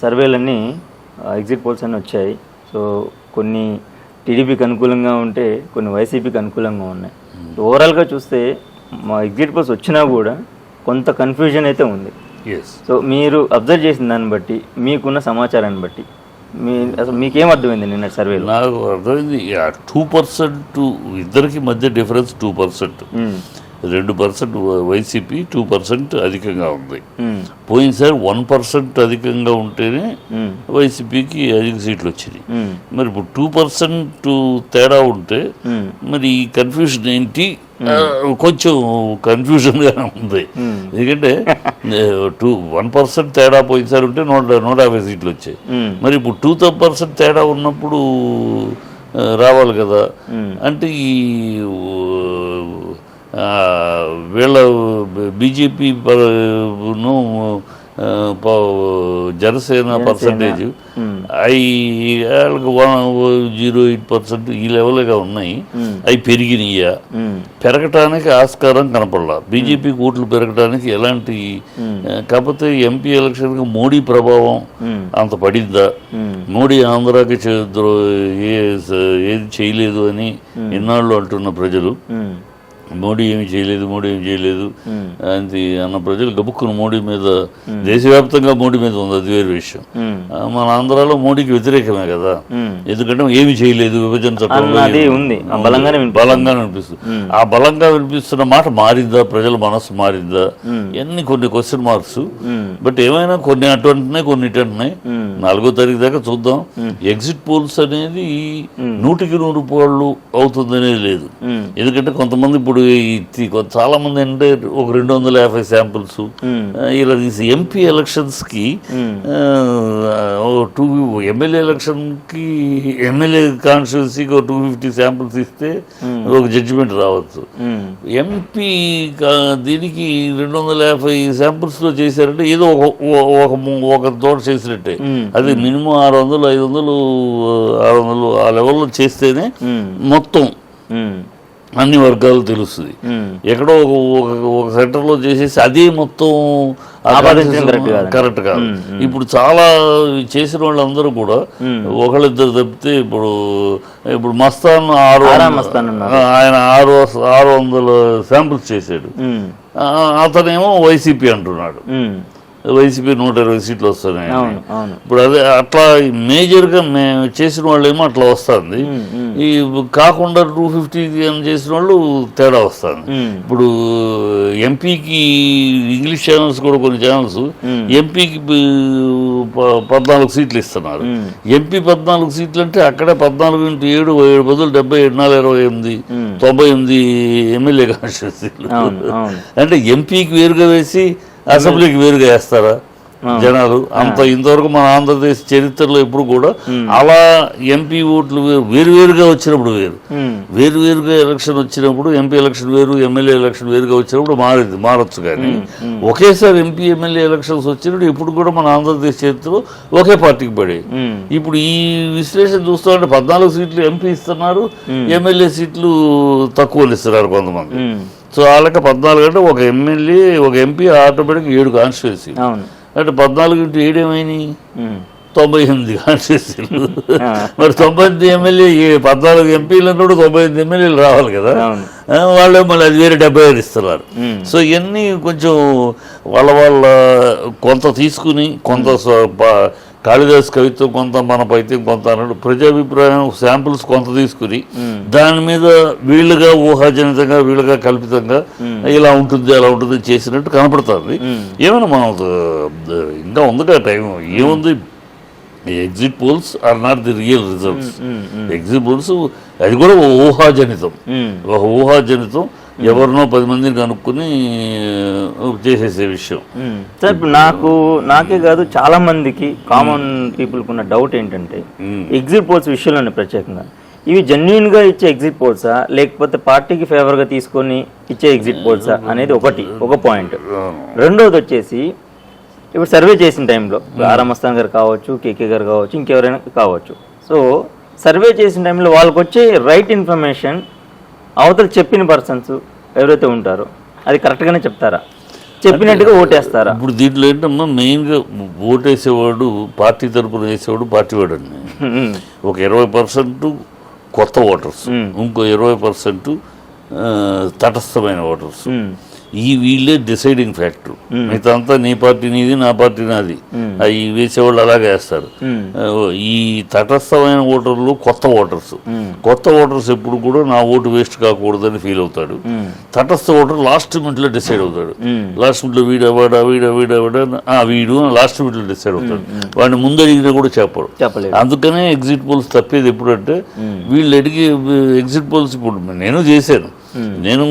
సర్వేలన్నీ exit polls అన్నీ వచ్చాయి. So కొన్ని టీడీపీకి అనుకూలంగా ఉంటే కొన్ని వైసీపీకి అనుకూలంగా ఉన్నాయి. ఓవరాల్గా చూస్తే మా ఎగ్జిట్ పోల్స్ వచ్చినా కూడా కొంత కన్ఫ్యూజన్ అయితే ఉంది. సో మీరు అబ్జర్వ్ చేసిన దాన్ని బట్టి మీకున్న సమాచారాన్ని బట్టి మీ అసలు మీకేం అర్థమైంది నిన్న సర్వేలో? నాకు అర్థమైంది టూ పర్సెంట్ ఇద్దరికి మధ్య డిఫరెన్స్ టూ పర్సెంట్. రెండు పర్సెంట్ వైసీపీ టూ పర్సెంట్ అధికంగా ఉంది మ్మ్. పోయినసారి వన్ పర్సెంట్ అధికంగా ఉంటేనే మ్మ్. వైసీపీకి అధిక సీట్లు వచ్చినాయి మ్మ్. మరి ఇప్పుడు టూ పర్సెంట్ తేడా ఉంటే. మరి ఈ కన్ఫ్యూజన్ ఏంటి కొంచెం కన్ఫ్యూజన్గా ఉంది. ఎందుకంటే టూ వన్ పర్సెంట్ తేడా పోయినసారి ఉంటే నూట నూట యాభై సీట్లు వచ్చాయి. మరి ఇప్పుడు టూ పర్సెంట్ తేడా ఉన్నప్పుడు రావాలి కదా. అంటే ఈ వీళ్ళ బీజేపీ ను ఆ, ప- జనసేన పర్సంటేజ్. అవి వాళ్ళకి వన్ జీరో ఎయిట్ పర్సెంట్ ఈ లెవెల్గా ఉన్నాయి. అవి పెరిగినాయా. పెరగటానికి ఆస్కారం కనపడలా బీజేపీ ఓట్లు పెరగటానికి ఎలాంటి కాకపోతే ఎంపీ ఎలక్షన్కి మోడీ ప్రభావం. అంత పడిందా. మోడీ ఆంధ్రాకి ఏది చేయలేదు అని ఇన్నాళ్ళు అంటున్న ప్రజలు. మోడీ ఏమి చేయలేదు మోడీ ఏమి చేయలేదు. అని అన్న ప్రజలు గబుక్కును మోడీ మీద దేశవ్యాప్తంగా మోడీ మీద ఉంది అది వేరే విషయం. మన ఆంధ్రాలో మోడీకి వ్యతిరేకమే కదా. ఎందుకంటే ఏమి చేయలేదు విభజన చట్టంలో బలంగానే వినిపిస్తుంది. బలంగా వినిపిస్తుంది. ఆ బలంగా వినిపిస్తున్న మాట మారిందా ప్రజల మనస్సు మారిందా? ఇవన్నీ కొన్ని క్వశ్చన్ మార్క్స్. బట్ ఏమైనా కొన్ని అటు అంటున్నాయి కొన్ని ఇటు అంటున్నాయి మ్మ్. నాలుగో తారీఖు దాకా చూద్దాం. ఎగ్జిట్ పోల్స్ అనేది నూటికి నూరు పోళ్ళు అవుతుందనేది లేదు. మ్మ్. ఎందుకంటే కొంతమంది ఇప్పుడు ఈ తి- కొ- చాలా మంది అంటే ఒక రెండు వందల యాభై శాంపుల్స్. ఇలా తీసి ఎంపీ ఎలక్షన్స్కి. టూ ఎమ్మెల్యే ఎలక్షన్కి ఎమ్మెల్యే కాన్స్టిట్యున్సీకి ఒక టూ ఫిఫ్టీ శాంపుల్స్ ఇస్తే ఒక జడ్జిమెంట్ రావచ్చు. ఎంపీ దీనికి రెండు వందల యాభై శాంపుల్స్లో చేశారంటే ఏదో ఒక ఒక తోట చేసినట్టే. అది మినిమం ఆరు వందలు ఐదు వందలు ఆరు వందలు ఆ లెవెల్లో చేస్తేనే. మొత్తం. అన్ని వర్గాలు తెలుస్తుంది. ఎక్కడో ఒక ఒక- సెంటర్లో చేసేసి అదే మొత్తం. కరెక్ట్ కాదు ఇప్పుడు చాలా చేసిన వాళ్ళందరూ కూడా ఒకళ్ళిద్దరు తప్పితే ఇప్పుడు ఇప్పుడు మస్తాన్ ఆరు. ఆయన ఆరు ఆరు వందల శాంపుల్స్ చేశాడు అతనేమో వైసీపీ అంటున్నాడు. వైసీపీ నూట ఇరవై సీట్లు వస్తున్నాయి ఇప్పుడు అదే అట్లా మేజర్గా మేము చేసిన వాళ్ళు ఏమో అట్లా వస్తుంది. ఈ కాకుండా టూ ఫిఫ్టీ అని చేసిన వాళ్ళు తేడా వస్తుంది. ఇప్పుడు ఎంపీకి ఇంగ్లీష్ ఛానల్స్ కూడా కొన్ని ఛానల్స్ ఎంపీకి పద్నాలుగు సీట్లు ఇస్తున్నారు. ఎంపీ పద్నాలుగు సీట్లు అంటే అక్కడే పద్నాలుగు ఇంటూ ఏడు ఏడు బదులు డెబ్బై ఏడు నాలుగు ఇరవై ఎనిమిది. తొంభై ఎనిమిది ఎమ్మెల్యే కాన్స్టిట్యూన్సీలు అంటే ఎంపీకి వేరుగా వేసి అసెంబ్లీకి వేరుగా వేస్తారా జనాలు? అంత ఇంతవరకు మన ఆంధ్రప్రదేశ్ చరిత్రలో ఎప్పుడు కూడా అలా ఎంపీ ఓట్లు వేరు వేరువేరుగా వచ్చినప్పుడు వేరు. మ్మ్. వేరువేరుగా ఎలక్షన్ వచ్చినప్పుడు ఎంపీ ఎలక్షన్ వేరు ఎమ్మెల్యే ఎలక్షన్ వేరుగా వచ్చినప్పుడు మారేది మారచ్చు కానీ ఒకేసారి ఎంపీ ఎమ్మెల్యే ఎలక్షన్స్ వచ్చినప్పుడు ఇప్పుడు కూడా మన ఆంధ్రప్రదేశ్ చరిత్రలో ఒకే పార్టీకి పడే. ఇప్పుడు ఈ విశ్లేషణ చూస్తామంటే పద్నాలుగు సీట్లు ఎంపీ ఇస్తున్నారు ఎమ్మెల్యే సీట్లు తక్కువ ఇస్తున్నారు కొంతమంది. సో వాళ్ళకి పద్నాలుగు అంటే ఒక ఎమ్మెల్యే ఒక ఎంపీ ఆటోమేటిక్ ఏడు కాన్స్టిట్యున్సీ అంటే పద్నాలుగు ఇంటూ ఏడు ఏమైనాయి. తొంభై ఎనిమిది కాన్స్టిట్యున్సీలు. మరి తొంభై ఎనిమిది ఎమ్మెల్యే పద్నాలుగు ఎంపీలు అన్నప్పుడు తొంభై ఎనిమిది ఎమ్మెల్యేలు రావాలి కదా? వాళ్ళే మళ్ళీ అది వేరే డెబ్బై ఐదు ఇస్తున్నారు. సో ఇవన్నీ కొంచెం వాళ్ళ వాళ్ళ కొంత తీసుకుని కొంత కాళిదాస్ కవిత్వం కొంత మన పైత్యం కొంత అన్నట్టు ప్రజాభిప్రాయం శాంపుల్స్ కొంత తీసుకుని దాని మీద వీళ్ళుగా ఊహాజనితంగా వీళ్ళుగా కల్పితంగా ఇలా ఉంటుంది అలా ఉంటుంది చేసినట్టు కనపడుతుంది. ఏమైనా మనం ఇంకా ఉందిగా టైం. ఏముంది? Exit polls are not the real results exit polls అది కూడా ఊహాజనితం. ఒక ఊహాజనితం. ఎవరినో పది మందిని కనుక్కొని చేసేసే విషయం. సార్ ఇప్పుడు నాకు నాకే కాదు చాలా మందికి కామన్ పీపుల్కి ఉన్న డౌట్ ఏంటంటే ఎగ్జిట్ పోల్స్ విషయంలోనే ప్రత్యేకంగా. ఇవి జెన్యున్గా ఇచ్చే ఎగ్జిట్ పోల్సా లేకపోతే పార్టీకి ఫేవర్గా తీసుకొని ఇచ్చే ఎగ్జిట్ పోల్సా అనేది ఒకటి ఒక పాయింట్ రెండోది వచ్చేసి ఇప్పుడు సర్వే చేసిన టైంలో ఆరామస్థాన్ గారు కావచ్చు కేకే గారు కావచ్చు ఇంకెవరైనా కావచ్చు. సో సర్వే చేసిన టైంలో వాళ్ళకి వచ్చే రైట్ ఇన్ఫర్మేషన్ అవతల చెప్పిన పర్సన్స్ ఎవరైతే ఉంటారో అది కరెక్ట్గానే చెప్తారా? చెప్పినట్టుగా ఓటేస్తారా? ఇప్పుడు దీంట్లో ఏంటమ్మా మెయిన్గా ఓటేసేవాడు పార్టీ తరపున వేసేవాడు పార్టీ వాడు అండి ఒక ఇరవై పర్సెంట్ కొత్త ఓటర్స్ ఇంకో ఇరవై పర్సెంట్ తటస్థమైన ఓటర్స్. ఈ వీళ్ళే డిసైడింగ్ ఫ్యాక్టర్. మిగతా అంతా నీ పార్టీ నీది నా పార్టీ నాది. అవి వేసేవాళ్ళు అలాగే వేస్తారు. ఈ తటస్థమైన ఓటర్లు కొత్త ఓటర్స్. కొత్త ఓటర్స్ ఎప్పుడు కూడా నా ఓటు వేస్ట్ కాకూడదని ఫీల్ అవుతాడు తటస్థ ఓటర్ లాస్ట్ మినిట్లో డిసైడ్ అవుతాడు. లాస్ట్ మినిట్లో వీడు వాడా వీడ వీడ వీడ ఆ వీడు లాస్ట్ మినిట్లో డిసైడ్ అవుతాడు. వాడిని ముందు అడిగినా కూడా చెప్పరు. చెప్పలేదు. అందుకనే ఎగ్జిట్ పోల్స్ తప్పేది ఎప్పుడంటే వీళ్ళు అడిగే ఎగ్జిట్ పోల్స్ ఇప్పుడు నేను చేశాను. నేను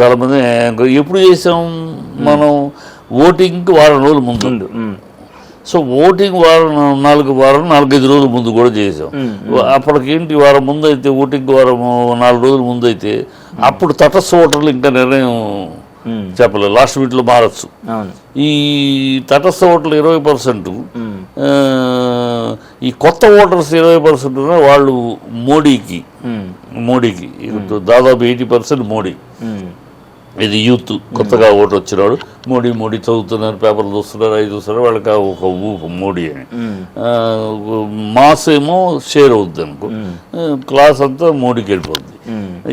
చాలా మంది ఎప్పుడు చేసాం మనం ఓటింగ్కి వారం రోజుల ముందు. సో ఓటింగ్ వారం నాలుగు వారం నాలుగైదు రోజుల ముందు కూడా చేసాం. అప్పటికేంటి వారం ముందు అయితే ఓటింగ్ వారం నాలుగు రోజుల ముందు అయితే అప్పుడు తటస్థ ఓటర్లు ఇంకా నిర్ణయం చెప్పలేదు. లాస్ట్ వీటిలో మారచ్చు. ఈ తటస్థ ఓటర్లు ఇరవై పర్సెంట్ ఈ కొత్త ఓటర్స్ ఇరవై పర్సెంట్ వాళ్ళు మోడీకి. మోడీకి. దాదాపు ఎయిటీ పర్సెంట్ మోడీ. ఇది యూత్ కొత్తగా ఓటు వచ్చినాడు మోడీ మోడీ చదువుతున్నారు పేపర్లు చూస్తున్నారు అవి చూస్తున్నారు వాళ్ళకి ఒక ఊపు మోడీ అని. మాస్ ఏమో షేర్ అవుద్ది అనుకో. క్లాస్ అంతా మోడీకి వెళ్ళిపోద్ది.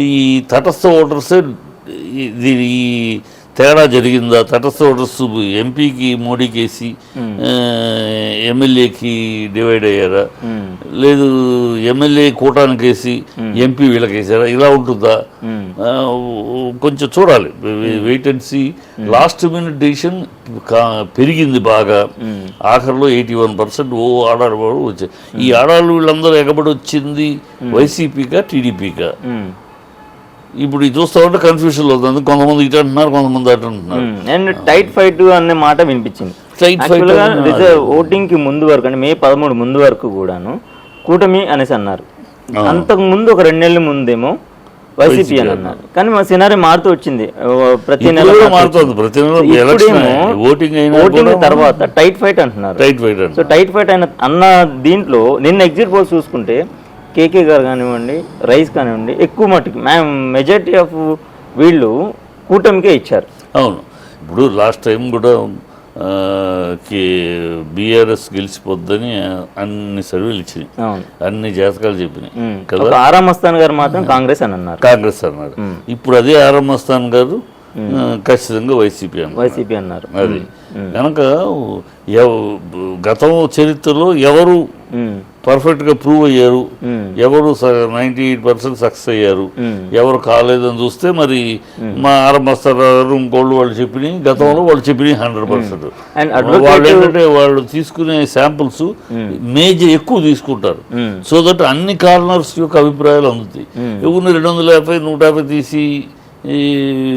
ఈ తటస్థ ఓటర్సే ఇది ఈ తేడా జరిగిందా? తటస్థ ఓటర్స్ ఎంపీకి మోడీకి వేసి ఆ, ఎమ్మెల్యేకి డివైడ్ అయ్యారా? లేదు ఎమ్మెల్యే కూటానికి వేసి ఎంపీ వీళ్ళకి వేసారా ఇలా ఉంటుందా? కొంచెం చూడాలి. Wait and see last minute decision పెరిగింది బాగా. ఆఖరిలో ఎయిటీ వన్ పర్సెంట్ ఓ ఆడాడు వచ్చాయి ఈ ఆడాళ్ళు వీళ్ళందరూ ఎగబడి వచ్చింది వైసీపీకా టీడీపీకా? ఉమ్, ఇప్పుడు ఇది చూస్తా ఉంటే కన్ఫ్యూజన్ అవుతుంది కొంతమంది ఇటు అంటున్నారు కొంతమంది అటు అంటున్నారు. అండ్ టైట్ ఫైట్ అనే మాట వినిపించింది. అనే రిజర్వ్ ఓటింగ్కి ముందు వరకు అంటే మే పదమూడు ముందు వరకు కూడాను కూటమి అనేసి అన్నారు. అంతకు ముందు ఒక రెండు నెలల ముందేమో వైసీపీ అని అన్నారు. కానీ మా సినారీ మారుతూ వచ్చింది. ప్రతి నెల మారుతుంది ప్రతి నెల ఓటింగ్ అయినా ఓటింగ్ తర్వాత టైట్ ఫైట్ అంటున్నారు. Tight fight so tight fight అయిన అన్న దీంట్లో నిన్న ఎగ్జిట్ పోల్స్ చూసుకుంటే కేకే గారు కానివ్వండి రైస్ కానివ్వండి ఎక్కువ మట్టుకు మ్యామ్ మెజారిటీ ఆఫ్ వీళ్ళు కూటమికే ఇచ్చారు. అవును. ఇప్పుడు లాస్ట్ టైం కూడా కి బీఆర్ఎస్ గెలిచిపోద్దని అన్ని సర్వేలు ఇచ్చినాయి. అవును. అన్ని జాతకాలు చెప్పినాయి. కదా? ఒక ఆరా మస్తాన్ గారు మాత్రం కాంగ్రెస్ అని అన్నారు. కాంగ్రెస్ అన్నారు. ఇప్పుడు అదే ఆరంభస్థాన్ గారు ఖచ్చితంగా వైసీపీ అన్నారు. వైసీపీ అన్నారు. అది. కనుక గతం చరిత్రలో ఎవరు పర్ఫెక్ట్గా ప్రూవ్ అయ్యారు. ఎవరు నైంటీ ఎయిట్ పర్సెంట్ సక్సెస్ అయ్యారు. ఎవరు కాలేదని చూస్తే మరి మా ఆరంభస్తారు ఇంకోళ్ళు వాళ్ళు చెప్పినాయి గతంలో వాళ్ళు చెప్పినాయి హండ్రెడ్ పర్సెంట్. వాళ్ళు ఏంటంటే వాళ్ళు తీసుకునే శాంపుల్స్ మేజర్ ఎక్కువ తీసుకుంటారు. సో దట్ అన్ని కార్నర్స్ యొక్క అభిప్రాయాలు అందుతాయి. ఎవరిని రెండు వందల యాభై నూట యాభై తీసి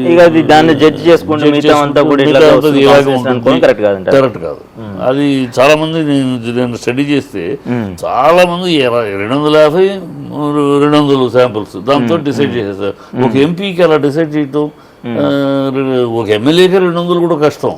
ఇక అది దాన్ని జడ్జ్ చేసుకుంటే మిగతా అంతా కూడా కరెక్ట్ కాదంటారు కరెక్ట్ కాదు అది చాలా మంది నేను నేను స్టడీ చేస్తే చాలా మంది రెండు వందల యాభై రెండు వందలు శాంపుల్స్ దాంతో డిసైడ్ చేసేస్తారు ఒక ఎంపీకి అలా డిసైడ్ చేయటం ఒక ఎమ్మెల్యేకి రెండు వందలు కూడా కష్టం.